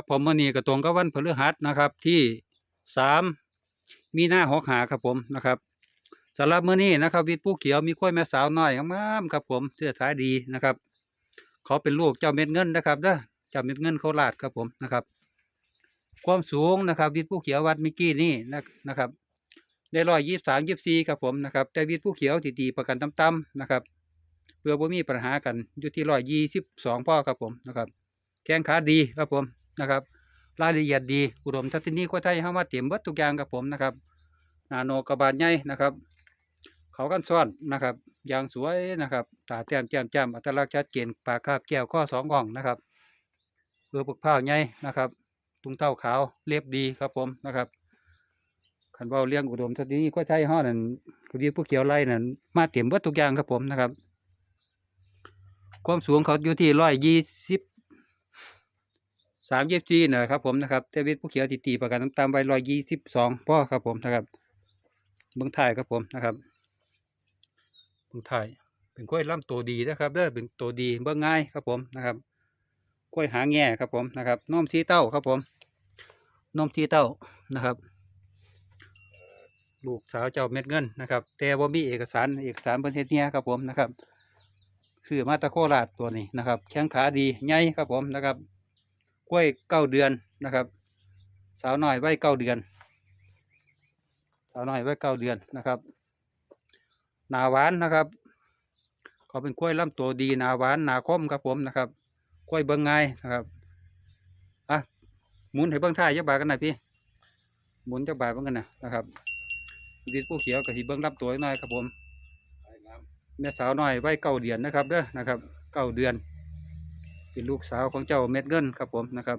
ครับผมวันนี้ก็ตรงกับวันพฤหัสนะครับที่สามมีหน้าหกหาครับผมนะครับสำหรับมื้อนี้นะครับวิทย์ผู้เขียวมีกล้วยแม่สาวน้อยงามครับผมเสื้อท้ายดีนะครับเขาเป็นลูกเจ้าเม็ดเงินนะครับเด้อเจ้าเม็ดเงินโคราชครับผมนะครับ ความสูงนะครับวิทย์ผู้เขียววัดมิกี้นี่นะนะครับได้ร้อยยี่สามยี่สี่ครับผมนะครับแต่วิทย์ผู้เขียวตีๆประกันต่ำๆนะครับ เพื่อบ่มีปัญหากันอยู่ที่ร้อยยี่สิบสองพ่อครับผมนะครับ แข้งขาดีครับผม นะครับ รายละเอียดดีอุดมทัศนีควายไทยเข้ามาเตรียมเบิดทุกอย่างครับผมนะครับนาโนกระบาดใหญ่นะครับ เขากันซ้อนนะครับอย่างสวยนะครับตาแต้มแจ่มจ้ำอัตลักษณ์ชัดเจนปากคาบแก้วข้อสองอ่องนะครับเพื่อปกผ้าใหญ่นะครับตุงเต้าขาวเรียบดีครับผมนะครับขันเบาเลี้ยงอุดมทัศนีควายไทยห้อนั่นคือผู้เขียวไล่นั่นมาเตรียมเบิดทุกอย่างครับผมนะครับความสูงเขาอยู่ที่ร้อยยี่สิบ สามยี่สี่นะครับผมนะครับเทวิตผู้เขียวตีตีประกันตามไว้ร้อยยี่สิบสองพ่อครับผมนะครับเบื้องไทยครับผมนะครับเบื้องไทยเป็นกล้วยล่ำตัวดีนะครับเด้อเป็นตัวดีเบื้องง่ายครับผมนะครับกล้วยหางแง่ครับผมนะครับนมสีเต้าครับผมนมสีเต้านะครับ ลูกสาวเจ้าเม็ดเงินนะครับ แต่ว่ามีเอกสารเอกสารประเทศเนี้ยครับผมนะครับซื้อมาตะโคราชตัวนี้นะครับ แข้งขาดีใหญ่ครับผมนะครับ กล้วยเก้าเดือนนะครับ สาวน้อยไว้เก้าเดือน สาวน้อยไว้เก้าเดือนนะครับหนาหวานนะครับขาเป็นกล้วยลำตัวดีหนาหวานหนาคมครับผมนะครับกล้วยเบิ้งง่ายนะครับอะหมุนให้เบิ้งท่ายยักบากันหน่อยพี่หมุนจักบาทเบิ้งกันนะนะครับดิดผู้เขียวกับที่เบิ้งลำตัวหน่อยครับผมแม่สาวน้อยไว้เก้าเดือนนะครับเด้อนะครับเก้าเดือน เป็นลูกสาวของเจ้าเม็ดเงินครับผมนะครับ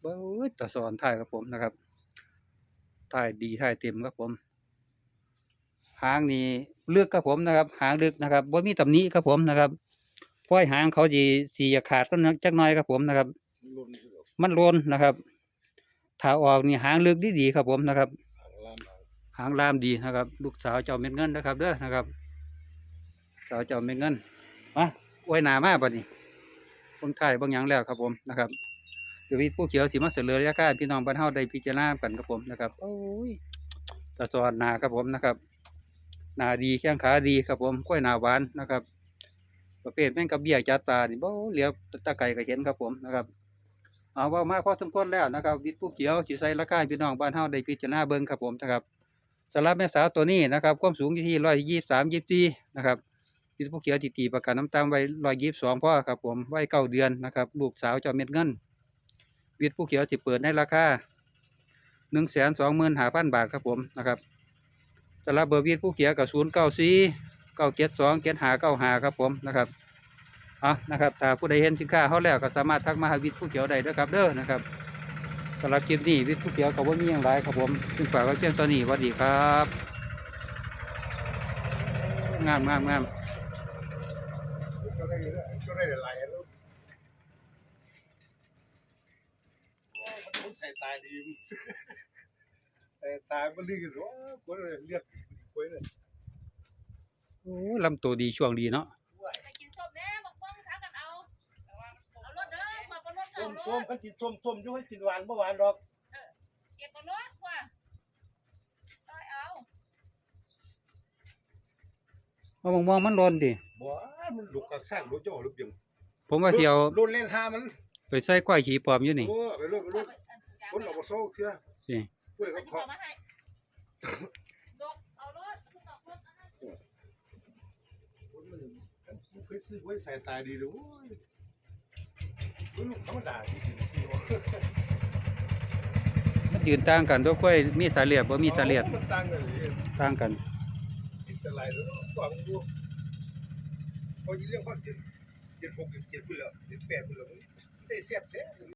เบ้ยตะสอนถ่ายครับผมนะครับถ่ายดีถ่ายเต็มครับผม หางนี่เลือกครับผมนะครับ หางลึกนะครับบ่มีตำหนิครับผมนะครับพ้อยหางเขาจีสีขาดก็จักน่อยครับผมนะครับ มันโลนนะครับถ้าออกนี่หางลึกดีดีครับผมนะครับหางลามเอาหางลามดีนะครับ ลูกสาวเจ้าเม็ดเงินนะครับ เด้อนะครับ สาวเจ้าเม็ดเงินมา อวยหนามาบัดนี้คนไทยบางอย่างแล้วครับผมนะครับเดี๋ยววิผู้เขียวสีมาเสนอระยะการพี่น้องบ้านเฮาได้พิจารณากันครับผมนะครับโอ้ยตะสอนนาครับผมนะครับนาดีแข้งขาดีครับผมกล้วยนาหวานนะครับ ประเภทแม่งกับเบี้ยจัดตานี่บ่เหลียวตะไก่ก็เห็นครับผมนะครับเอาว่ามาพอสมควรแล้วนะครับวิทย์ผู้เขียวสิใส่ราคาให้พี่น้องบ้านเฮาได้พิจารณาเบิ่งครับผมนะครับสำหรับแม่สาวตัวนี้นะครับความสูงอยู่ที่ร้อยยี่สามยี่สี่นะครับ พี่ผู้เขียวตีตีประกันน้ำตาลไว้ร้อยยี่สองพ่อครับผมไว้เก้าเดือนนะครับลูกสาวเจ้าเม็ดเงินวิทย์ผู้เขียวสิเปิดในราคาหนึ่งแสนสองหมื่นห้าพันบาทครับผมนะครับสำหรับเบอร์วิทย์ผู้เขียวกับศูนย์เก้าสี่เก้าเจ็ดสองเจ็ดหาเก้าหาครับผมนะครับเอานะครับถ้าผู้ใดเห็นสินค้าเขาแล้วก็สามารถทักมาหาวิทย์ผู้เขียวได้ด้อครับเด้อนะครับสำหรับคลิปนี้วิทย์ผู้เขียวเขาว่ามีอย่างไรครับผมจึงฝากไว้เพียงตอนนี้สวัสดีครับงามงามงามก็ ได้ก็ได้หลายอันแล้วมันใส่ตาดีแต่ตามันลื่นว่าคนเลือดคนเลยโอ้ลำตัวดีช่วงดีเนาะไปกินส้มแน่บอกป้องทักกันเอาเอารถเด้อมาบนรถส้เอามรส้มถกันกินส้มส้มยุ่ให้กินหวานเมื่อวานหรอกเก็บบนรถกว่าต้อยเอามะม่วงม่วงมันโลนดิบ่ มันลูกกักสร้างลูกเจ้าลูกยังผมว่าเที่ยวรุ่นเล่นห้ามัน ไปใส่ก้อยขี่ปลอมอยู่นี่โอ้ไปรุ่นไปรุ่นคนเราบ่โซ่เสียนี่กล้วยอัก็นนี้เพาะเอามาให้ยกเอารถทุกเอารถอันนั้นคนมันเคยซื้อไว้ใส่ตาดีเลยโอ้ยลูกธรรมดาที่กินซื้อมันยืนต่างกันตัวกล้วยมีสายเลียดบ่มีสายเลียดมันต่างกันเลยต่างกันกินแต่ไรแล้วก็ฟังดู พอยิ่เรื่องความกินเจ็ดหกเจ็ดไปแล้วเจ็ดแปดไปแล้วได้แซ่บแท้